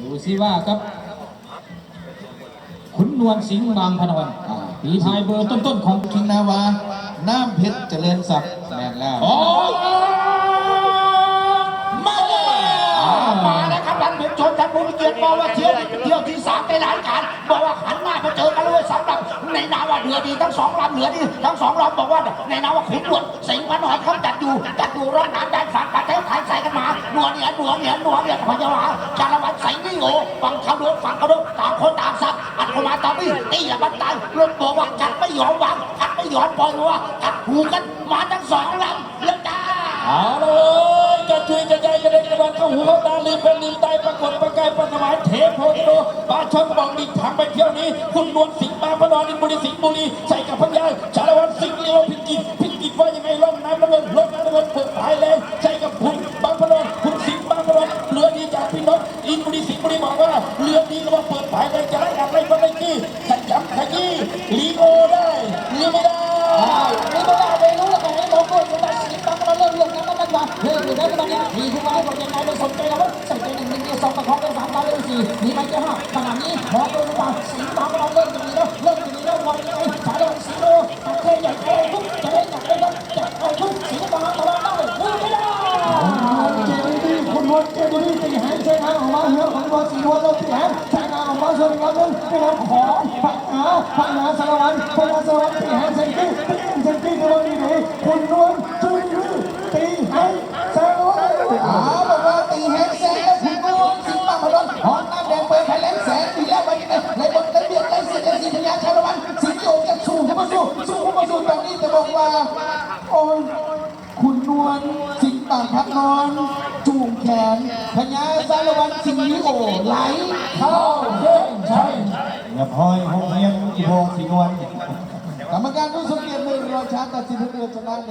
ดูสิว่าครับขุนนวลสิงห์บางพนอนฝีพายเบอร์ต้นๆของคิงนาวา น้ำเพชรเจริญศักดิ์แม่นแล้วโอ้มาแล้วมาแล้วครับท่านผู้ชมท่านผู้มีเกียรติบอกว่าเที่ยวนี้เป็นเที่ยวที่สามในรายการบอกว่าหันหน้ามาเจอกันเลยสำหรับในนาวาเรือดีทั้งสองลำเรือดีทั้งสองลำบอกว่าในนาวาขุนนวลสิงห์พนอนเขาจัดอยู่จัดอยู่ร่องน้ำแดนฝั่งประเทศไทยใส่กัน หนัวเหนียหนัวเหนียหนัวเหนียพะเยาวาจารวัตรใส่นี่โง่ฝั่งเขาโดนฝั่งเขาโดนต่างคนต่างซัดอัดเข้ามาตอนนี้ตีละบันตายรถบอกว่ากัดไม่ยอมวางกัดไม่ยอมปล่อยวัวกัดหูกันมาทั้งสองลำแล้วจ้าเอาเลยจะช่วยจะใจจะเด็นกระดอนเข้าหูเข้าตาลืมเป็นลืมตายปรากฏประกายประสมานเทพโพธิโดปาชนบอกดิทางไปเที่ยวนี้ คุณนวลสิงห์มาพนอนอินบุรีสิงห์บุรีใส่กับพญาชาละวันสิงห์เลียวพิกิตพิกิตว่ายังไงล่องน้ำน้ำเงินล่องน้ำน้ำเงินเปิดท้ายแรงใส่กับคุณ น้องอินบุรีสิงห์บุรีบอกว่าเรือดีก็มาเปิดท้ายแรงจะได้อะไรก็ได้ที่ขยับขยี้ลีโอได้ลีไม่ได้นี่ได้ไม่รู้ล้วแต่ให้เราก็จะตัดสินบางคนเริ่มลงน้ำมันมาเฮ้ยอยู่ได้ก็ต้องยังทีขึ้นมาให้หมดยังไงไม่สนใจแล้วใส่ใจหนึ่งหนึ่งเดียวสองประคองเป็นสามตาเป็นสี่มีไหมเจ้าห้าขนาดนี้พอโดนมาสีบางเราเริ่มจะมีแล้วเริ่มจะมีแล้ววันนี้สายโดนสีโลตัดเคยใหญ่โตทุกจะได้หนักได้แล้วจะเอาทุกสีบางตลอดได้มือไม่ได้เจดีย์คุณนวลเจดีย์ตีแหง ใช้งานออกมาเหือของนวลสีนวลเราตีแหงใช้งานออกมาส่วนอีกลำหนึงเป็นลำของผักหาผักหาสารวัตรผักหาสารวัตรตีแหงเซนกี้ตีแหงเซนกี้ในวันนี้นี่คุณนวลจุยลือตีแหงสารวัตรอาบอกว่าตีแหงแสนแล้วคุณนวลสิงห์บางพดลหอนน้ำแดงเปิดไฟแรงแสนปีแล้ววันนี้ในบทในเบียดในเสียในสีพญาชาละวันสิงห์โยกจะสู้เข้ามาสู้สู้เข้ามาสู้ตรงนี้จะบอกว่าโอ้ยคุณนวลสิงห์ต่างพักน อนจูงแขนพญาสารวันสิงห์โอไหลเข้าเส้นชัยอย่าพลอยหงเฮียนอีโพสีนวลกรรมการรู้สึกเกียรติมือรอช้าตัดสินเดือนชนะใน